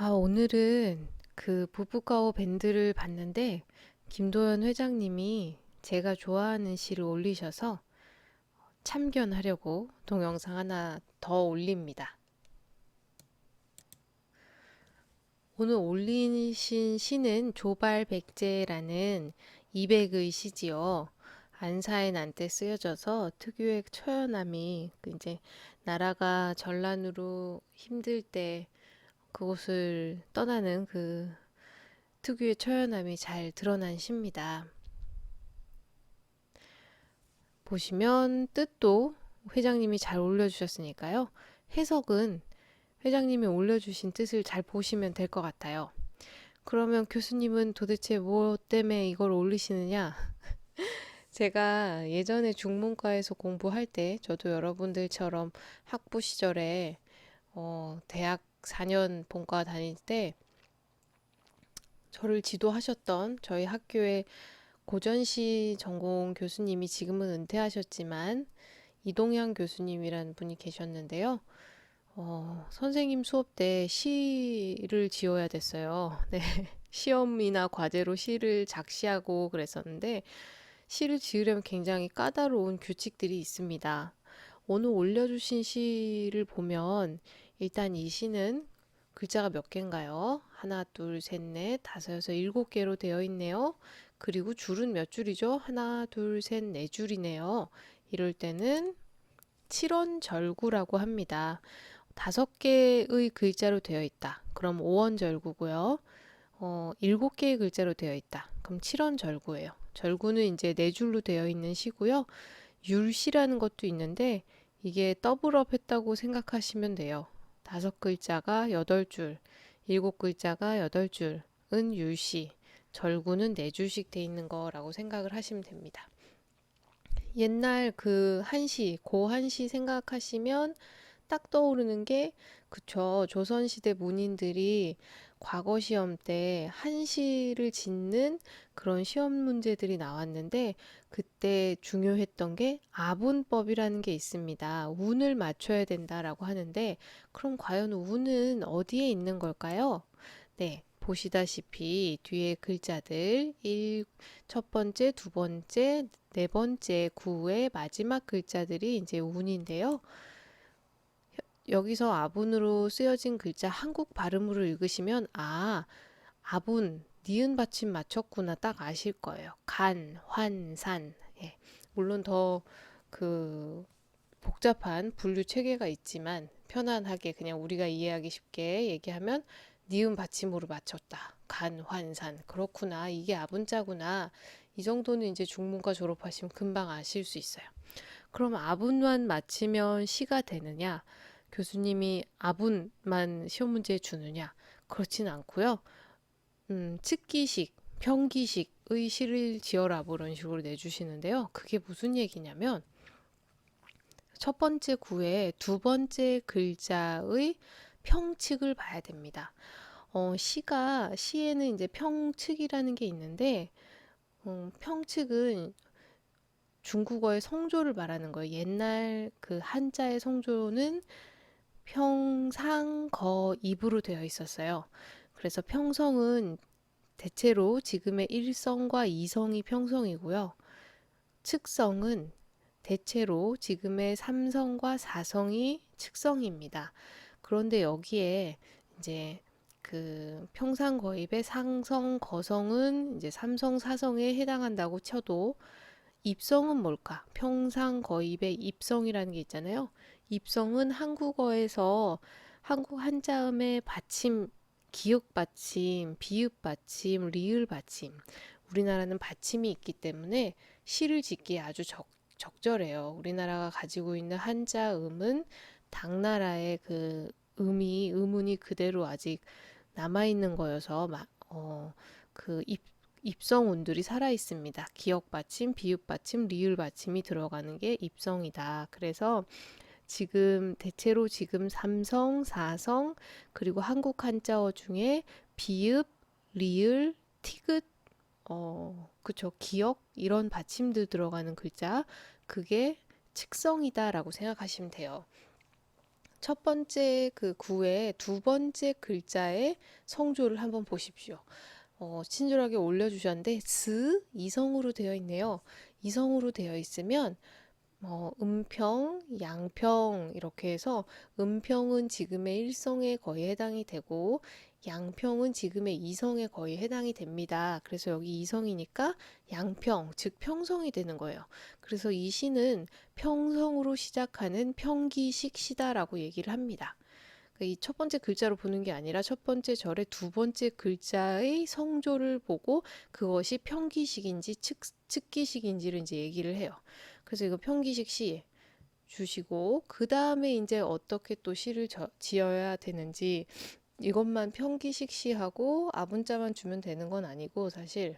아, 오늘은 그 부부가오 밴드를 봤는데, 김도연 회장님이 제가 좋아하는 시를 올리셔서 참견하려고 동영상 하나 더 올립니다. 오늘 올리신 시는 조발백제라는 200의 시지요. 안사의 난때 쓰여져서 특유의 처연함이 그 이제 나라가 전란으로 힘들 때 그곳을 떠나는 그 특유의 처연함이 잘 드러난 시입니다. 보시면 뜻도 회장님이 잘 올려주셨으니까요. 해석은 회장님이 올려주신 뜻을 잘 보시면 될 것 같아요. 그러면 교수님은 도대체 뭐 때문에 이걸 올리시느냐? 제가 예전에 중문과에서 공부할 때 저도 여러분들처럼 학부 시절에 어, 대학 4년 본과 다닐 때 저를 지도하셨던 저희 학교의 고전시 전공 교수님이 지금은 은퇴하셨지만 이동향 교수님이라는 분이 계셨는데요. 어, 선생님 수업 때 시를 지어야 됐어요. 네. 시험이나 과제로 시를 작시하고 그랬었는데 시를 지으려면 굉장히 까다로운 규칙들이 있습니다. 오늘 올려주신 시를 보면 일단 이 시는 글자가 몇 개인가요? 하나, 둘, 셋, 넷, 다섯, 여섯, 일곱 개로 되어 있네요. 그리고 줄은 몇 줄이죠? 하나, 둘, 셋, 네 줄이네요. 이럴 때는 칠원절구라고 합니다. 다섯 개의 글자로 되어 있다. 그럼 오원절구고요. 어, 일곱 개의 글자로 되어 있다. 그럼 칠원절구예요. 절구는 이제 네 줄로 되어 있는 시고요. 율시라는 것도 있는데 이게 더블업 했다고 생각하시면 돼요. 다섯 글자가 여덟 줄, 일곱 글자가 여덟 줄은 율시, 절구는 네 줄씩 돼 있는 거라고 생각을 하시면 됩니다. 옛날 그 한시, 고 한시 생각하시면 딱 떠오르는 게 그쵸. 조선시대 문인들이 과거 시험 때 한시를 짓는 그런 시험 문제들이 나왔는데 그때 중요했던 게 아분법이라는 게 있습니다. 운을 맞춰야 된다라고 하는데 그럼 과연 운은 어디에 있는 걸까요? 네. 보시다시피 뒤에 글자들 1, 첫 번째, 두 번째, 네 번째 구의 마지막 글자들이 이제 운인데요. 여기서 아분으로 쓰여진 글자 한국 발음으로 읽으시면 아, 아분, 니은 받침 맞췄구나 딱 아실 거예요. 간, 환, 산. 예. 물론 더 그 복잡한 분류 체계가 있지만 편안하게 그냥 우리가 이해하기 쉽게 얘기하면 니은 받침으로 맞췄다. 간, 환, 산. 그렇구나. 이게 아분자구나. 이 정도는 이제 중문과 졸업하시면 금방 아실 수 있어요. 그럼 아분만 맞히면 시가 되느냐? 교수님이 아분만 시험 문제에 주느냐? 그렇진 않고요. 음, 측기식, 평기식의 시를 지어라 뭐 이런 식으로 내주시는데요. 그게 무슨 얘기냐면 첫 번째 구에 두 번째 글자의 평측을 봐야 됩니다. 어, 시가 시에는 이제 평측이라는 게 있는데 음, 평측은 중국어의 성조를 말하는 거예요. 옛날 그 한자의 성조는 평상거 입으로 되어 있었어요. 그래서 평성은 대체로 지금의 일성과 이성이 평성이고요. 측성은 대체로 지금의 삼성과 사성이 측성입니다. 그런데 여기에 이제 그 평상 거입의 상성, 거성은 이제 삼성, 사성에 해당한다고 쳐도 입성은 뭘까? 평상 거입의 입성이라는 게 있잖아요. 입성은 한국어에서 한국 한자음의 받침, 기역 받침, 비읍 받침, 리을 받침. 우리나라는 받침이 있기 때문에 시를 짓기에 아주 적, 적절해요. 우리나라가 가지고 있는 한자음은 당나라의 그 음이 음운이 그대로 아직 남아 있는 거여서 어, 그 입, 입성운들이 살아 있습니다. 기역 받침, 비읍 받침, 리을 받침이 들어가는 게 입성이다. 그래서 지금 대체로 지금 삼성, 사성 그리고 한국 한자어 중에 비읍, 리을, 티귿 어 그쵸 기역 이런 받침들 들어가는 글자 그게 측성이다라고 생각하시면 돼요. 첫 번째 그 구의 두 번째 글자의 성조를 한번 보십시오. 어, 친절하게 올려주셨는데 즈 이성으로 되어 있네요. 이성으로 되어 있으면 어, 음평, 양평 이렇게 해서 음평은 지금의 일성에 거의 해당이 되고 양평은 지금의 이성에 거의 해당이 됩니다. 그래서 여기 이성이니까 양평, 즉 평성이 되는 거예요. 그래서 이 시는 평성으로 시작하는 평기식 시다라고 얘기를 합니다. 이 첫 번째 글자로 보는 게 아니라 첫 번째 절의 두 번째 글자의 성조를 보고 그것이 평기식인지 측, 측기식인지를 이제 얘기를 해요. 그래서 이거 평기식 시 주시고 그 다음에 이제 어떻게 또 시를 저, 지어야 되는지 이것만 평기식 시하고 아분자만 주면 되는 건 아니고 사실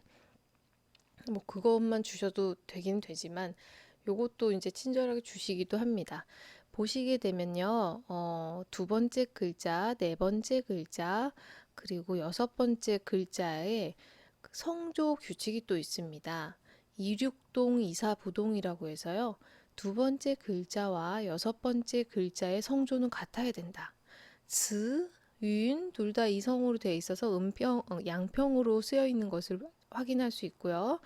뭐 그것만 주셔도 되긴 되지만 요것도 이제 친절하게 주시기도 합니다. 보시게 되면요, 어, 두 번째 글자, 네 번째 글자, 그리고 여섯 번째 글자에 그 성조 규칙이 또 있습니다. 이륙동 이사부동이라고 해서요, 두 번째 글자와 여섯 번째 글자의 성조는 같아야 된다. 즈, 윤, 둘다 이성으로 되어 있어서 음평, 어, 양평으로 쓰여 있는 것을 확인할 수 있고요.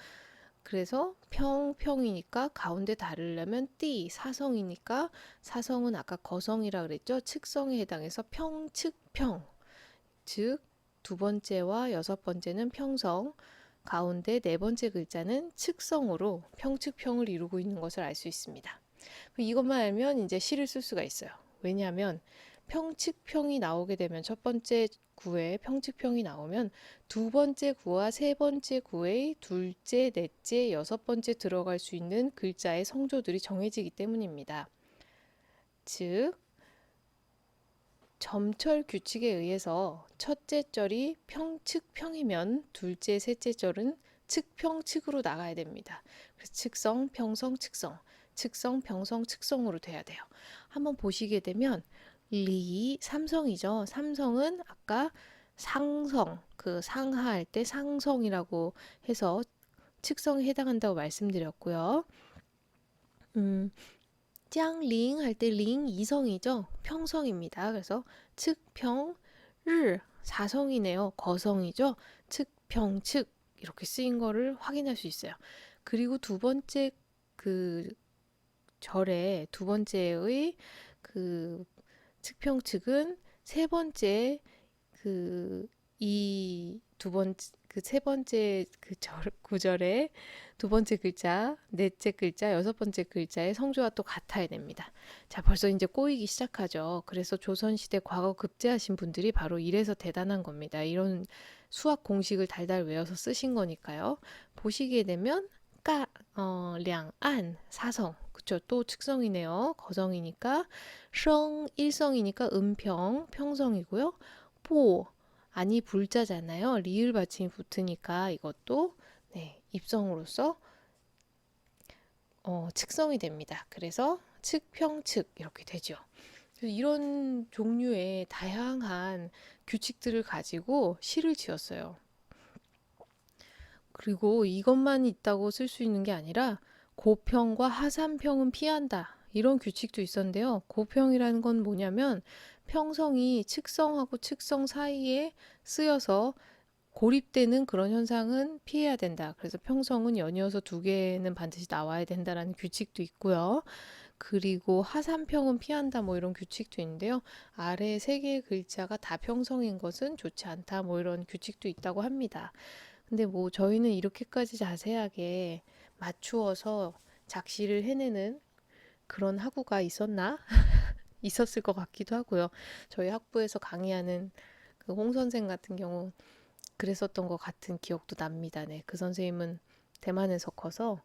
그래서 평, 평이니까 가운데 다르려면 띠, 사성이니까 사성은 아까 거성이라 그랬죠. 측성에 해당해서 평, 측, 평. 즉, 두 번째와 여섯 번째는 평성, 가운데 네 번째 글자는 측성으로 평측평을 이루고 있는 것을 알 수 있습니다. 이것만 알면 이제 시를 쓸 수가 있어요. 왜냐하면 평측평이 나오게 되면 첫 번째 구에 평측평이 나오면 두 번째 구와 세 번째 구의 둘째, 넷째, 여섯 번째 들어갈 수 있는 글자의 성조들이 정해지기 때문입니다. 즉, 점철 규칙에 의해서 첫째 절이 평측평이면 둘째, 셋째 절은 측평측으로 나가야 됩니다. 그래서 측성, 평성, 측성, 측성, 평성, 측성으로 돼야 돼요. 한번 보시게 되면 리 삼성이죠. 삼성은 아까 상성 그 상하할 때 상성이라고 해서 측성에 해당한다고 말씀드렸고요. 음, 짱링 할 때 링 이성이죠. 평성입니다. 그래서 측평 를 사성이네요. 거성이죠. 측평 측 이렇게 쓰인 거를 확인할 수 있어요. 그리고 두 번째 그 절의 두 번째의 그 측평 측은 세 번째 그 이 두 번째 그 세 번째 그 절, 구절의 두 번째 글자, 넷째 글자, 여섯 번째 글자의 성조와 또 같아야 됩니다. 자, 벌써 이제 꼬이기 시작하죠. 그래서 조선시대 과거 급제하신 분들이 바로 이래서 대단한 겁니다. 이런 수학 공식을 달달 외워서 쓰신 거니까요. 보시게 되면 까, 어, 량, 안, 사성. 그쵸. 또 측성이네요. 거성이니까. 성, 일성이니까 음평, 평성이고요. 보, 아니 불자잖아요. 리을 받침이 붙으니까 이것도 네, 입성으로서 어, 측성이 됩니다. 그래서 측평측 이렇게 되죠. 이런 종류의 다양한 규칙들을 가지고 시를 지었어요. 그리고 이것만 있다고 쓸 수 있는 게 아니라 고평과 하산평은 피한다. 이런 규칙도 있었는데요. 고평이라는 건 뭐냐면 평성이 측성하고 측성 사이에 쓰여서 고립되는 그런 현상은 피해야 된다. 그래서 평성은 연이어서 두 개는 반드시 나와야 된다라는 규칙도 있고요. 그리고 하산평은 피한다 뭐 이런 규칙도 있는데요. 아래 세 개의 글자가 다 평성인 것은 좋지 않다 뭐 이런 규칙도 있다고 합니다. 근데 뭐 저희는 이렇게까지 자세하게 맞추어서 작시를 해내는 그런 학우가 있었나? 있었을 것 같기도 하고요. 저희 학부에서 강의하는 그 홍 선생 같은 경우 그랬었던 것 같은 기억도 납니다. 네, 그 선생님은 대만에서 커서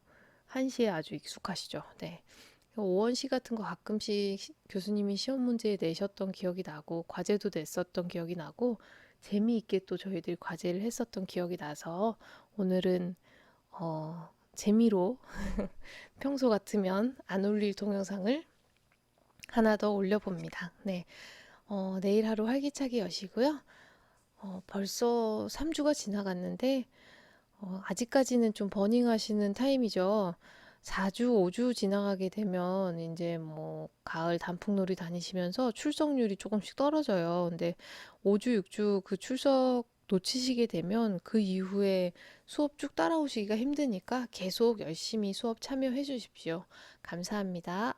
한시에 아주 익숙하시죠. 네. 오원시 같은 거 가끔씩 교수님이 시험 문제 내셨던 기억이 나고 과제도 냈었던 기억이 나고 재미있게 또 저희들 과제를 했었던 기억이 나서 오늘은 어, 재미로 평소 같으면 안 올릴 동영상을 하나 더 올려봅니다. 네. 어, 내일 하루 활기차게 여시고요. 어, 벌써 3주가 지나갔는데, 어, 아직까지는 좀 버닝 하시는 타임이죠. 4주, 5주 지나가게 되면 이제 뭐 가을 단풍놀이 다니시면서 출석률이 조금씩 떨어져요. 근데 5주, 6주 그 출석 놓치시게 되면 그 이후에 수업 쭉 따라오시기가 힘드니까 계속 열심히 수업 참여해 주십시오. 감사합니다.